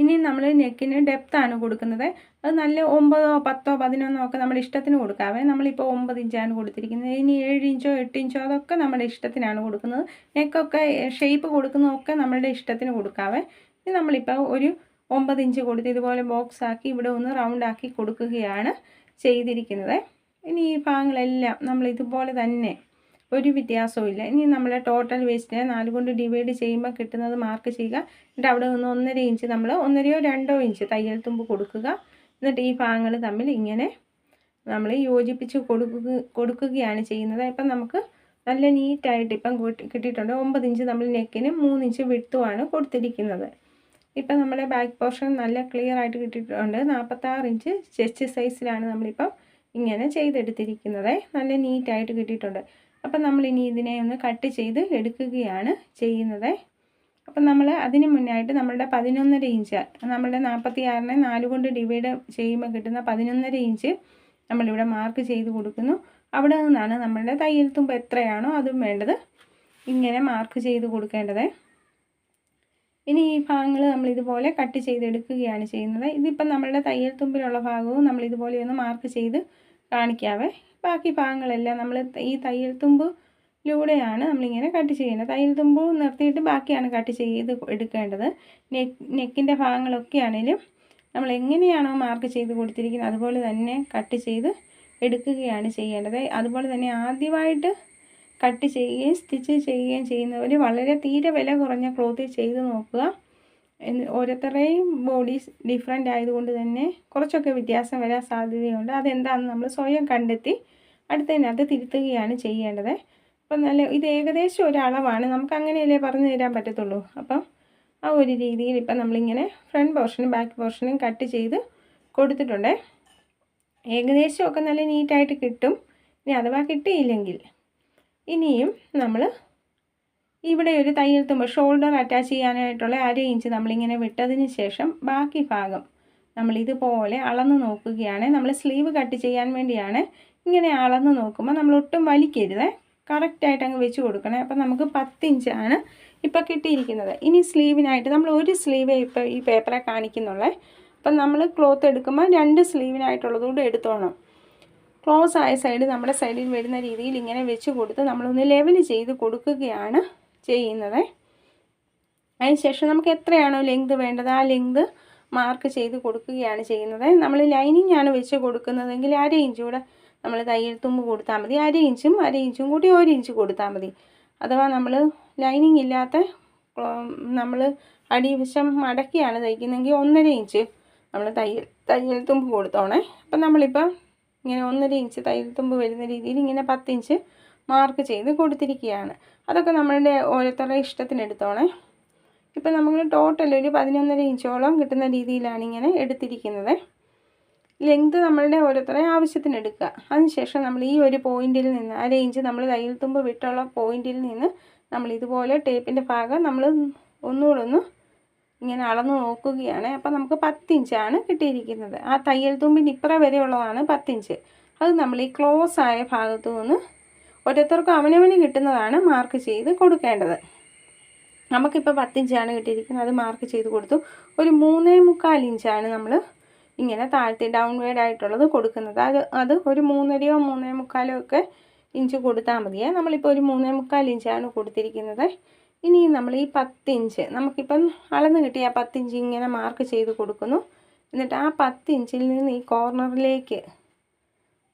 ഇനി നമ്മൾ നെക്കിന് ഡെപ്താണ് കൊടുക്കുന്നത്. അത് നല്ല ഒമ്പതോ പത്തോ പതിനൊന്നോ ഒക്കെ നമ്മുടെ ഇഷ്ടത്തിന് കൊടുക്കാവേ നമ്മളിപ്പോൾ ഒമ്പത് ഇഞ്ചാണ് കൊടുത്തിരിക്കുന്നത്. ഇനി ഏഴ് ഇഞ്ചോ എട്ട് ഇഞ്ചോ അതൊക്കെ നമ്മുടെ ഇഷ്ടത്തിനാണ് കൊടുക്കുന്നത്. നെക്കൊക്കെ ഷേപ്പ് കൊടുക്കുന്നതൊക്കെ നമ്മളുടെ ഇഷ്ടത്തിന് കൊടുക്കാവേ ഇനി നമ്മളിപ്പോൾ ഒരു ഒമ്പത് ഇഞ്ച് കൊടുത്ത് ഇതുപോലെ ബോക്സ് ആക്കി ഇവിടെ ഒന്ന് റൗണ്ട് ആക്കി കൊടുക്കുകയാണ് ചെയ്തിരിക്കുന്നത്. ഇനി ഈ ഭാഗങ്ങളെല്ലാം നമ്മൾ ഇതുപോലെ തന്നെ ഒരു വ്യത്യാസവും ഇല്ല ഇനി നമ്മൾ ടോട്ടൽ വേസ്റ്റിനെ നാല് കൊണ്ട് ഡിവൈഡ് ചെയ്യുമ്പോൾ കിട്ടുന്നത് മാർക്ക് ചെയ്യുക. എന്നിട്ട് അവിടെ നിന്ന് ഒന്നര ഇഞ്ച് നമ്മൾ ഒന്നരയോ രണ്ടോ ഇഞ്ച് തയ്യൽ തുമ്പ് കൊടുക്കുക. എന്നിട്ട് ഈ ഭാഗങ്ങൾ തമ്മിൽ ഇങ്ങനെ നമ്മൾ യോജിപ്പിച്ച് കൊടുക്കുക കൊടുക്കുകയാണ് ചെയ്യുന്നത്. ഇപ്പം നമുക്ക് നല്ല നീറ്റായിട്ട് ഇപ്പം കിട്ടിയിട്ടുണ്ട്. ഒമ്പത് ഇഞ്ച് നമ്മൾ നെക്കിന് മൂന്ന് ഇഞ്ച് വിട്ടുമാണ് കൊടുത്തിരിക്കുന്നത്. ഇപ്പം നമ്മുടെ ബാക്ക് പോർഷൻ നല്ല ക്ലിയർ ആയിട്ട് കിട്ടിയിട്ടുണ്ട്. നാൽപ്പത്താറ് ഇഞ്ച് ചെസ്റ്റ് സൈസിലാണ് നമ്മളിപ്പം ഇങ്ങനെ ചെയ്തെടുത്തിരിക്കുന്നത്. നല്ല നീറ്റായിട്ട് കിട്ടിയിട്ടുണ്ട്. അപ്പം ഇനി ഇതിനെ ഒന്ന് കട്ട് ചെയ്ത് എടുക്കുകയാണ് ചെയ്യുന്നത്. അപ്പം നമ്മൾ അതിന് മുന്നായിട്ട് നമ്മളുടെ പതിനൊന്നര ഇഞ്ച് നമ്മളുടെ നാൽപ്പത്തി ആറിനെ നാല് കൊണ്ട് ഡിവൈഡ് ചെയ്യുമ്പോൾ കിട്ടുന്ന പതിനൊന്നര ഇഞ്ച് നമ്മളിവിടെ മാർക്ക് ചെയ്ത് കൊടുക്കുന്നു. അവിടെ നിന്നാണ് നമ്മളുടെ തയ്യൽ തുമ്പ് എത്രയാണോ അതും വേണ്ടത് ഇങ്ങനെ മാർക്ക് ചെയ്ത് കൊടുക്കേണ്ടത്. ഇനി ഈ ഭാഗങ്ങൾ നമ്മൾ ഇതുപോലെ കട്ട് ചെയ്തെടുക്കുകയാണ് ചെയ്യുന്നത്. ഇതിപ്പം നമ്മളുടെ തയ്യൽ തുമ്പിലുള്ള ഭാഗവും നമ്മൾ ഇതുപോലെ ഒന്ന് മാർക്ക് ചെയ്ത് കാണിക്കാവേ. ബാക്കി ഭാഗങ്ങളെല്ലാം നമ്മൾ ഈ തയ്യൽ തുമ്പിലൂടെയാണ് നമ്മളിങ്ങനെ കട്ട് ചെയ്യുന്നത്. തയ്യൽ തുമ്പ് നിർത്തിയിട്ട് ബാക്കിയാണ് കട്ട് ചെയ്ത് എടുക്കേണ്ടത്. നെക്ക് നെക്കിന്റെ ഭാഗങ്ങളൊക്കെ ആണെങ്കിലും നമ്മൾ എങ്ങനെയാണോ മാർക്ക് ചെയ്ത് കൊടുത്തിരിക്കുന്നത് അതുപോലെ തന്നെ കട്ട് ചെയ്ത് എടുക്കുകയാണ് ചെയ്യേണ്ടത്. അതുപോലെ തന്നെ ആദ്യമായിട്ട് കട്ട് ചെയ്യുകയും സ്റ്റിച്ച് ചെയ്യുകയും ചെയ്യുന്നവർ വളരെ തീരെ വില കുറഞ്ഞ ക്ലോത്തിൽ ചെയ്ത് നോക്കുക. ഓരോരുത്തരുടെയും ബോഡീസ് ഡിഫറെന്റ് ആയതുകൊണ്ട് തന്നെ കുറച്ചൊക്കെ വ്യത്യാസം വരാൻ സാധ്യതയുണ്ട്. അതെന്താണെന്ന് നമ്മൾ സ്വയം കണ്ടെത്തി അടുത്തതിനകത്ത് തിരുത്തുകയാണ് ചെയ്യേണ്ടത്. അപ്പം നല്ല ഇത് ഏകദേശം ഒരളവാണ് നമുക്ക് അങ്ങനെയല്ലേ പറഞ്ഞു തരാൻ പറ്റത്തുള്ളൂ. അപ്പം ആ ഒരു രീതിയിൽ ഇപ്പം നമ്മളിങ്ങനെ ഫ്രണ്ട് പോർഷനും ബാക്ക് പോർഷനും കട്ട് ചെയ്ത് കൊടുത്തിട്ടുണ്ട്. ഏകദേശമൊക്കെ നല്ല നീറ്റായിട്ട് കിട്ടും. ഇനി അഥവാ കിട്ടിയില്ലെങ്കിൽ ഇനിയും നമ്മൾ ഇവിടെ ഒരു തയ്യൽ തുമ്പ് ഷോൾഡർ അറ്റാച്ച് ചെയ്യാനായിട്ടുള്ള അര ഇഞ്ച് നമ്മളിങ്ങനെ വിട്ടതിന് ശേഷം ബാക്കി ഭാഗം നമ്മൾ ഇതുപോലെ അളന്ന് നോക്കുകയാണ്. നമ്മൾ സ്ലീവ് കട്ട് ചെയ്യാൻ വേണ്ടിയാണ് ഇങ്ങനെ അളന്ന് നോക്കുമ്പോൾ നമ്മൾ ഒട്ടും വലിക്കരുത്. കറക്റ്റായിട്ട് അങ്ങ് വെച്ച് കൊടുക്കണേ. അപ്പം നമുക്ക് പത്തിഞ്ചാണ് ഇപ്പോൾ കിട്ടിയിരിക്കുന്നത്. ഇനി സ്ലീവിനായിട്ട് നമ്മൾ ഒരു സ്ലീവ് ഇപ്പോൾ ഈ പേപ്പറെ കാണിക്കുന്നുള്ളേ. അപ്പം നമ്മൾ ക്ലോത്ത് എടുക്കുമ്പോൾ രണ്ട് സ്ലീവിനായിട്ടുള്ളത് കൂടെ എടുത്തോണം. ക്ലോസ് ആയ സൈഡ് നമ്മുടെ സൈഡിൽ വരുന്ന രീതിയിൽ ഇങ്ങനെ വെച്ച് കൊടുത്ത് നമ്മളൊന്ന് ലെവൽ ചെയ്ത് കൊടുക്കുകയാണ്. ചെയ്യുന്നത്. അതിനുശേഷം നമുക്ക് എത്രയാണോ ലെങ്ത് വേണ്ടത് ആ ലെങ്ത് മാർക്ക് ചെയ്ത് കൊടുക്കുകയാണ് ചെയ്യുന്നത്. നമ്മൾ ലൈനിങ് ആണ് വെച്ച് കൊടുക്കുന്നതെങ്കിൽ അര ഇഞ്ച് കൂടെ നമ്മൾ തയ്യൽ തുമ്പ് കൊടുത്താൽ മതി. അര ഇഞ്ചും അര ഇഞ്ചും കൂടി ഒരു ഇഞ്ച് കൊടുത്താൽ മതി. അഥവാ നമ്മൾ ലൈനിങ് ഇല്ലാത്ത നമ്മൾ അടിവശം മടക്കിയാണ് തയ്ക്കുന്നതെങ്കിൽ ഒന്നര ഇഞ്ച് നമ്മൾ തയ്യൽ തയ്യൽ തുമ്പ് കൊടുത്തോണേ. അപ്പം നമ്മളിപ്പോൾ ഇങ്ങനെ ഒന്നര ഇഞ്ച് തയ്യൽ തുമ്പ് വരുന്ന രീതിയിൽ ഇങ്ങനെ പത്തിഞ്ച് മാർക്ക് ചെയ്ത് കൊടുത്തിരിക്കുകയാണ്. അതൊക്കെ നമ്മളുടെ ഓരോരുത്തരുടെ ഇഷ്ടത്തിന് എടുത്തോണേ. ഇപ്പം നമ്മൾ ടോട്ടൽ ഒരു പതിനൊന്നര ഇഞ്ചോളം കിട്ടുന്ന രീതിയിലാണ് ഇങ്ങനെ എടുത്തിരിക്കുന്നത്. ലെങ്ത് നമ്മളുടെ ഓരോരുത്തരുടെ ആവശ്യത്തിന് എടുക്കുക. അതിനുശേഷം നമ്മൾ ഈ ഒരു പോയിന്റിൽ നിന്ന് അര ഇഞ്ച് നമ്മൾ തയ്യൽ തുമ്പ് വിട്ടുള്ള പോയിന്റിൽ നിന്ന് നമ്മൾ ഇതുപോലെ ടേപ്പിന്റെ ഭാഗം നമ്മൾ ഒന്നുകൂടെ ഒന്ന് ഇങ്ങനെ അളന്ന് നോക്കുകയാണ്. അപ്പോൾ നമുക്ക് പത്തിഞ്ചാണ് കിട്ടിയിരിക്കുന്നത്. ആ തയ്യൽ തുമ്പിന് ഇപ്പുറ വരെയുള്ളതാണ് പത്തിഞ്ച് അത് നമ്മൾ ഈ ക്ലോസ് ആയ ഭാഗത്തു നിന്ന് ഓരോരുത്തർക്കും അവനവന് കിട്ടുന്നതാണ് മാർക്ക് ചെയ്ത് കൊടുക്കേണ്ടത്. നമുക്കിപ്പോൾ പത്തിഞ്ചാണ് കിട്ടിയിരിക്കുന്നത്. അത് മാർക്ക് ചെയ്ത് കൊടുത്തു. ഒരു മൂന്നേ മുക്കാൽ ഇഞ്ചാണ് നമ്മൾ ഇങ്ങനെ താഴ്ത്തി ഡൗൺ വേഡ് ആയിട്ടുള്ളത് കൊടുക്കുന്നത്. അത് അത് ഒരു മൂന്നരയോ മൂന്നേ മുക്കാലോ ഒക്കെ ഇഞ്ച് കൊടുത്താൽ മതിയേ. നമ്മളിപ്പോൾ ഒരു മൂന്നേ മുക്കാൽ ഇഞ്ചാണ് കൊടുത്തിരിക്കുന്നത്. ഇനി നമ്മൾ ഈ പത്തിഞ്ച് നമുക്കിപ്പം അളന്ന് കിട്ടിയ ആ പത്തിഞ്ച് ഇങ്ങനെ മാർക്ക് ചെയ്ത് കൊടുക്കുന്നു. എന്നിട്ട് ആ പത്തിഞ്ചിൽ നിന്ന് ഈ കോർണറിലേക്ക്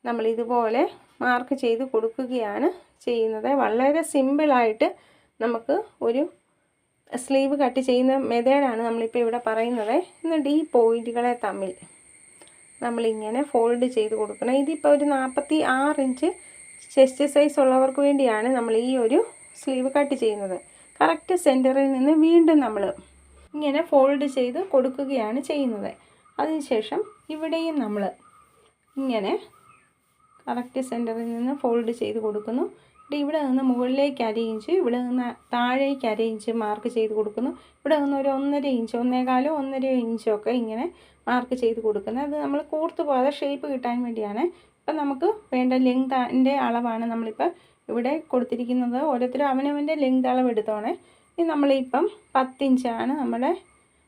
നമ്മൾ ഇതുപോലെ മാർക്ക് ചെയ്ത് കൊടുക്കുകയാണ് ചെയ്യുന്നത്. വളരെ സിമ്പിളായിട്ട് നമുക്ക് ഒരു സ്ലീവ് കട്ട് ചെയ്യുന്ന മെത്തേഡാണ് നമ്മളിപ്പോൾ ഇവിടെ പറയുന്നത്. എന്നിട്ട് ഈ പോയിന്റുകളെ തമ്മിൽ നമ്മളിങ്ങനെ ഫോൾഡ് ചെയ്ത് കൊടുക്കണം. ഇതിപ്പോൾ ഒരു നാൽപ്പത്തി ആറ് ഇഞ്ച് ചെസ്റ്റ് സൈസ് ഉള്ളവർക്ക് വേണ്ടിയാണ് നമ്മൾ ഈ ഒരു സ്ലീവ് കട്ട് ചെയ്യുന്നത്. കറക്റ്റ് സെന്ററിൽ നിന്ന് വീണ്ടും നമ്മൾ ഇങ്ങനെ ഫോൾഡ് ചെയ്ത് കൊടുക്കുകയാണ് ചെയ്യുന്നത്. അതിനുശേഷം ഇവിടെയും നമ്മൾ ഇങ്ങനെ കറക്റ്റ് സെന്ററിൽ നിന്ന് ഫോൾഡ് ചെയ്ത് കൊടുക്കുന്നു. എന്നിട്ട് ഇവിടെ നിന്ന് മുകളിലേക്ക് അര ഇഞ്ച് ഇവിടെ നിന്ന് താഴേക്ക് അര ഇഞ്ച് മാർക്ക് ചെയ്ത് കൊടുക്കുന്നു. ഇവിടെ നിന്ന് ഒരു ഒന്നര ഇഞ്ച് ഒന്നേകാലോ ഒന്നര ഇഞ്ചോ ഒക്കെ ഇങ്ങനെ മാർക്ക് ചെയ്ത് കൊടുക്കുന്നത് അത് നമ്മൾ കൂർത്ത് പോകാതെ ഷേപ്പ് കിട്ടാൻ വേണ്ടിയാണ്. ഇപ്പം നമുക്ക് വേണ്ട ലെങ്ത്തിന്റെ അളവാണ് നമ്മളിപ്പോൾ ഇവിടെ കൊടുത്തിരിക്കുന്നത്. ഓരോരുത്തരും അവനവന്റെ ലെങ്ത് അളവ് എടുത്തോണേ. ഇനി നമ്മളിപ്പം പത്തിഞ്ചാണ് നമ്മുടെ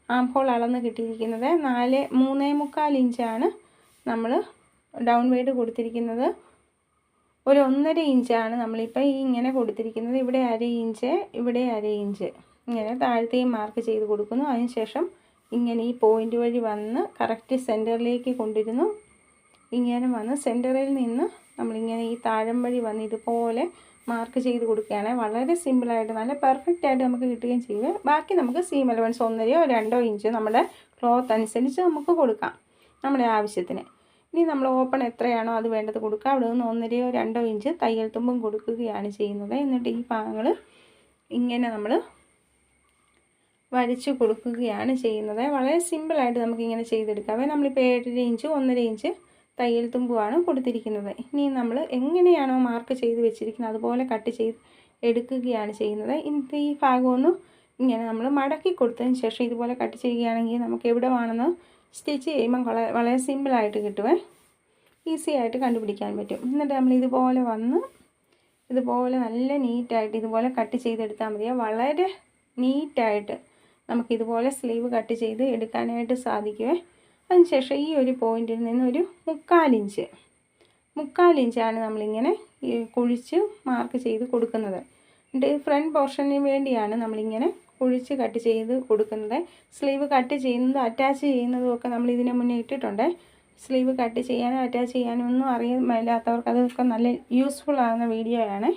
ആംഹോൾ അളന്ന് കിട്ടിയിരിക്കുന്നത്. നാല് മൂന്നേ മുക്കാൽ ഇഞ്ചാണ് നമ്മൾ ഡൗൺ വെയ്ഡ് കൊടുത്തിരിക്കുന്നത് ഒരു ഒന്നര ഇഞ്ചാണ് നമ്മളിപ്പോൾ ഈ ഇങ്ങനെ കൊടുത്തിരിക്കുന്നത് ഇവിടെ അര ഇഞ്ച് ഇവിടെ അര ഇഞ്ച് ഇങ്ങനെ താഴത്തെയും മാർക്ക് ചെയ്ത് കൊടുക്കുന്നു. അതിനുശേഷം ഇങ്ങനെ ഈ പോയിന്റ് വഴി വന്ന് കറക്റ്റ് സെന്ററിലേക്ക് കൊണ്ടിരുന്നു ഇങ്ങനെ വന്ന് സെന്ററിൽ നിന്ന് നമ്മളിങ്ങനെ ഈ താഴം വഴി വന്ന് ഇതുപോലെ മാർക്ക് ചെയ്ത് കൊടുക്കുകയാണ് വളരെ സിമ്പിളായിട്ട് നല്ല പെർഫെക്റ്റ് ആയിട്ട് നമുക്ക് കിട്ടുകയും ചെയ്യുക ബാക്കി നമുക്ക് സീം അലവൻസ് ഒന്നരയോ രണ്ടോ ഇഞ്ച് നമ്മുടെ ക്ലോത്ത് അനുസരിച്ച് നമുക്ക് കൊടുക്കാം. നമ്മുടെ ആവശ്യത്തിന്. ഇനി നമ്മൾ ഓപ്പൺ എത്രയാണോ അത് വേണ്ടത് കൊടുക്കുക. അവിടെ നിന്ന് ഒന്നരയോ രണ്ടോ ഇഞ്ച് തയ്യൽ തുമ്പും കൊടുക്കുകയാണ് ചെയ്യുന്നത്. എന്നിട്ട് ഈ ഭാഗങ്ങൾ ഇങ്ങനെ നമ്മൾ വരച്ച് കൊടുക്കുകയാണ് ചെയ്യുന്നത്. വളരെ സിമ്പിളായിട്ട് നമുക്കിങ്ങനെ ചെയ്തെടുക്കാം. നമ്മളിപ്പോൾ ഏഴര ഇഞ്ച് ഒന്നര ഇഞ്ച് തയ്യൽ തുമ്പുമാണ് കൊടുത്തിരിക്കുന്നത്. ഇനി നമ്മൾ എങ്ങനെയാണോ മാർക്ക് ചെയ്ത് വെച്ചിരിക്കുന്നത് അതുപോലെ കട്ട് ചെയ്ത് എടുക്കുകയാണ് ചെയ്യുന്നത്. ഇന്നത്തെ ഈ ഭാഗമൊന്നും ഇങ്ങനെ നമ്മൾ മടക്കി കൊടുത്തതിന് ശേഷം ഇതുപോലെ കട്ട് ചെയ്യുകയാണെങ്കിൽ നമുക്ക് എവിടെ വേണമെന്ന് സ്റ്റിച്ച് ചെയ്യുമ്പം വളരെ വളരെ സിമ്പിളായിട്ട് കിട്ടുമേ ഈസി ആയിട്ട് കണ്ടുപിടിക്കാൻ പറ്റും. എന്നിട്ട് നമ്മൾ ഇതുപോലെ വന്ന് ഇതുപോലെ നല്ല നീറ്റായിട്ട് ഇതുപോലെ കട്ട് ചെയ്തെടുത്താൽ മതി വളരെ നീറ്റായിട്ട് നമുക്കിതുപോലെ സ്ലീവ് കട്ട് ചെയ്ത് എടുക്കാനായിട്ട് സാധിക്കുമേ അതിനുശേഷം ഈ ഒരു പോയിന്റിൽ നിന്ന് ഒരു മുക്കാലിഞ്ച് മുക്കാലിഞ്ചാണ് നമ്മളിങ്ങനെ കുഴിച്ച് മാർക്ക് ചെയ്ത് കൊടുക്കുന്നത്. എന്നിട്ട് ഫ്രണ്ട് പോർഷന് വേണ്ടിയാണ് നമ്മളിങ്ങനെ കുഴിച്ച് കട്ട് ചെയ്ത് കൊടുക്കുന്നത്. സ്ലീവ് കട്ട് ചെയ്യുന്നത് അറ്റാച്ച് ചെയ്യുന്നതും ഒക്കെ നമ്മൾ ഇതിന് മുന്നേ ഇട്ടിട്ടുണ്ട്. സ്ലീവ് കട്ട് ചെയ്യാനും അറ്റാച്ച് ചെയ്യാനും ഒന്നും അറിയാത്തവർക്ക് അതൊക്കെ നല്ല യൂസ്ഫുൾ ആകുന്ന വീഡിയോ ആണ്.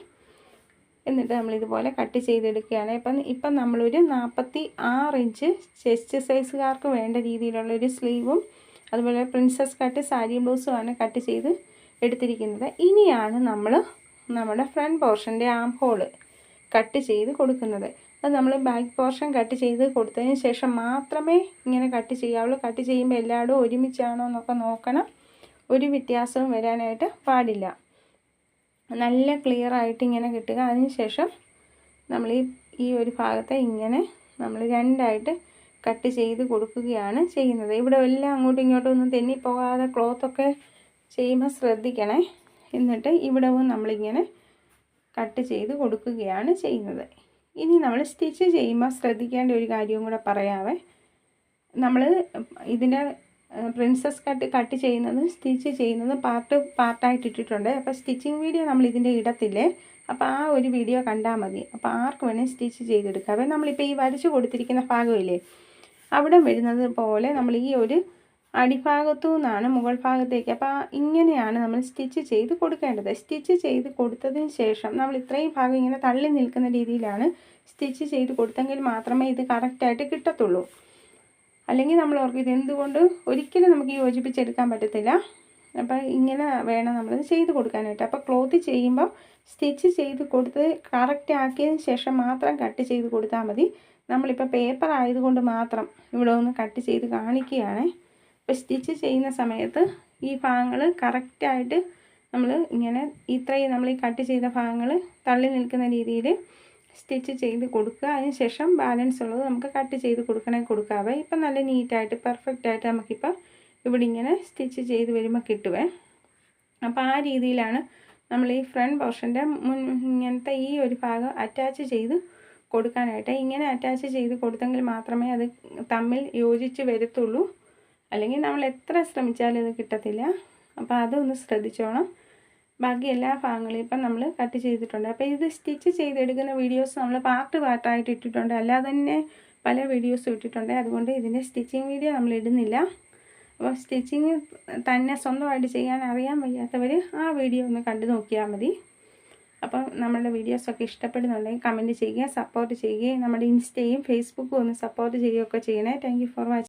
എന്നിട്ട് നമ്മൾ ഇതുപോലെ കട്ട് ചെയ്തെടുക്കുകയാണ്. ഇപ്പം ഇപ്പം നമ്മളൊരു നാൽപ്പത്തി ആറ് ഇഞ്ച് ചെസ്റ്റ് സൈസുകാർക്ക് വേണ്ട രീതിയിലുള്ള ഒരു സ്ലീവും അതുപോലെ പ്രിൻസസ് കട്ട് സാരി ബ്ലൗസുമാണ് കട്ട് ചെയ്ത് എടുത്തിരിക്കുന്നത്. ഇനിയാണ് നമ്മൾ നമ്മുടെ ഫ്രണ്ട് പോർഷന്റെ ആം ഹോൾ കട്ട് ചെയ്ത് കൊടുക്കുന്നത്. അത് നമ്മൾ ബാക്ക് പോർഷൻ കട്ട് ചെയ്ത് കൊടുത്തതിന് ശേഷം മാത്രമേ ഇങ്ങനെ കട്ട് ചെയ്യാവുള്ളൂ. കട്ട് ചെയ്യുമ്പോൾ എല്ലായിടും ഒരുമിച്ചാണോ എന്നൊക്കെ നോക്കണം. ഒരു വ്യത്യാസവും വരാനായിട്ട് പാടില്ല. നല്ല ക്ലിയർ ആയിട്ട് ഇങ്ങനെ കിട്ടുക. അതിന് ശേഷം നമ്മൾ ഈ ഈ ഒരു ഭാഗത്തെ ഇങ്ങനെ നമ്മൾ രണ്ടായിട്ട് കട്ട് ചെയ്ത് കൊടുക്കുകയാണ് ചെയ്യുന്നത്. ഇവിടെ എല്ലാം അങ്ങോട്ടും ഇങ്ങോട്ടും ഒന്നും തെന്നിപ്പോകാതെ ക്ലോത്തൊക്കെ ചെയ്യുമ്പോൾ ശ്രദ്ധിക്കണേ. എന്നിട്ട് ഇവിടവും നമ്മളിങ്ങനെ കട്ട് ചെയ്ത് കൊടുക്കുകയാണ് ചെയ്യുന്നത്. ഇനി നമ്മൾ സ്റ്റിച്ച് ചെയ്യുമ്പോൾ ശ്രദ്ധിക്കേണ്ട ഒരു കാര്യവും കൂടെ പറയാവേ. നമ്മൾ ഇതിന്റെ പ്രിൻസസ് കട്ട് കട്ട് ചെയ്യുന്നതും സ്റ്റിച്ച് ചെയ്യുന്നതും പാർട്ട് പാർട്ടായിട്ട് ഇട്ടിട്ടുണ്ട്. അപ്പോൾ സ്റ്റിച്ചിങ് വീഡിയോ നമ്മൾ ഇതിന്റെ ഇടത്തില്ലേ? അപ്പോൾ ആ ഒരു വീഡിയോ കണ്ടാൽ മതി. അപ്പോൾ ആർക്ക് വേണേൽ സ്റ്റിച്ച് ചെയ്തെടുക്കാവേ നമ്മളിപ്പോൾ ഈ വരച്ച് കൊടുത്തിരിക്കുന്ന ഭാഗമില്ലേ? അവിടെ വരുന്നത് പോലെ നമ്മൾ ഈ ഒരു അടിഭാഗത്തു നിന്നാണ് മുകൾ ഭാഗത്തേക്ക്. അപ്പോൾ ഇങ്ങനെയാണ് നമ്മൾ സ്റ്റിച്ച് ചെയ്ത് കൊടുക്കേണ്ടത്. സ്റ്റിച്ച് ചെയ്ത് കൊടുത്തതിന് ശേഷം നമ്മൾ ഇത്രയും ഭാഗം ഇങ്ങനെ തള്ളി നിൽക്കുന്ന രീതിയിലാണ് സ്റ്റിച്ച് ചെയ്ത് കൊടുത്തെങ്കിൽ മാത്രമേ ഇത് കറക്റ്റായിട്ട് കിട്ടത്തുള്ളൂ. അല്ലെങ്കിൽ നമ്മൾ ഓർക്കും ഇത് എന്തുകൊണ്ട് ഒരിക്കലും നമുക്ക് യോജിപ്പിച്ചെടുക്കാൻ പറ്റത്തില്ല. അപ്പോൾ ഇങ്ങനെ വേണം നമ്മൾ ചെയ്ത് കൊടുക്കാനായിട്ട്. അപ്പോൾ ക്ലോത്ത് ചെയ്യുമ്പോൾ സ്റ്റിച്ച് ചെയ്ത് കൊടുത്ത് കറക്റ്റ് ആക്കിയതിന് ശേഷം മാത്രം കട്ട് ചെയ്ത് കൊടുത്താൽ മതി. നമ്മളിപ്പോൾ പേപ്പർ ആയതുകൊണ്ട് മാത്രം ഇവിടെ ഒന്ന് കട്ട് ചെയ്ത് കാണിക്കുകയാണ്. ഇപ്പോൾ സ്റ്റിച്ച് ചെയ്യുന്ന സമയത്ത് ഈ ഭാഗങ്ങൾ കറക്റ്റായിട്ട് നമ്മൾ ഇങ്ങനെ ഇത്രയും നമ്മൾ ഈ കട്ട് ചെയ്ത ഭാഗങ്ങൾ തള്ളി നിൽക്കുന്ന രീതിയിൽ സ്റ്റിച്ച് ചെയ്ത് കൊടുക്കുക. അതിന് ശേഷം ബാലൻസ് ഉള്ളത് നമുക്ക് കട്ട് ചെയ്ത് കൊടുക്കണേ കൊടുക്കാവേ. ഇപ്പം നല്ല നീറ്റായിട്ട് പെർഫെക്റ്റ് ആയിട്ട് നമുക്കിപ്പോൾ ഇവിടെ ഇങ്ങനെ സ്റ്റിച്ച് ചെയ്ത് വരുമ്പോൾ കിട്ടുവേ. അപ്പോൾ ആ രീതിയിലാണ് നമ്മൾ ഈ ഫ്രണ്ട് പോർഷന്റെ മുൻ ഇങ്ങനത്തെ ഈ ഒരു ഭാഗം അറ്റാച്ച് ചെയ്ത് കൊടുക്കാനായിട്ട്. ഇങ്ങനെ അറ്റാച്ച് ചെയ്ത് കൊടുത്തെങ്കിൽ മാത്രമേ അത് തമ്മിൽ യോജിച്ച് വരത്തുള്ളൂ. അല്ലെങ്കിൽ നമ്മൾ എത്ര ശ്രമിച്ചാലും ഇത് കിട്ടത്തില്ല. അപ്പോൾ അതൊന്ന് ശ്രദ്ധിച്ചോണം. ബാക്കി എല്ലാ ഭാഗങ്ങളും ഇപ്പം നമ്മൾ കട്ട് ചെയ്തിട്ടുണ്ട്. അപ്പോൾ ഇത് സ്റ്റിച്ച് ചെയ്തെടുക്കുന്ന വീഡിയോസ് നമ്മൾ പാർട്ട് പാർട്ടായിട്ട് ഇട്ടിട്ടുണ്ട്. അല്ലാതെ തന്നെ പല വീഡിയോസും ഇട്ടിട്ടുണ്ട്. അതുകൊണ്ട് ഇതിന്റെ സ്റ്റിച്ചിങ് വീഡിയോ നമ്മൾ ഇടുന്നില്ല. അപ്പോൾ സ്റ്റിച്ചിങ് തന്നെ സ്വന്തമായിട്ട് ചെയ്യാൻ അറിയാൻ വയ്യാത്തവർ ആ വീഡിയോ ഒന്ന് കണ്ടു നോക്കിയാൽ മതി. അപ്പം നമ്മളുടെ വീഡിയോസൊക്കെ ഇഷ്ടപ്പെടുന്നുണ്ടെങ്കിൽ കമന്റ് ചെയ്യുക സപ്പോർട്ട് ചെയ്യുകയും നമ്മുടെ ഇൻസ്റ്റയും ഫേസ്ബുക്കും ഒന്ന് സപ്പോർട്ട് ചെയ്യുകയൊക്കെ ചെയ്യണേ. Thank for watching.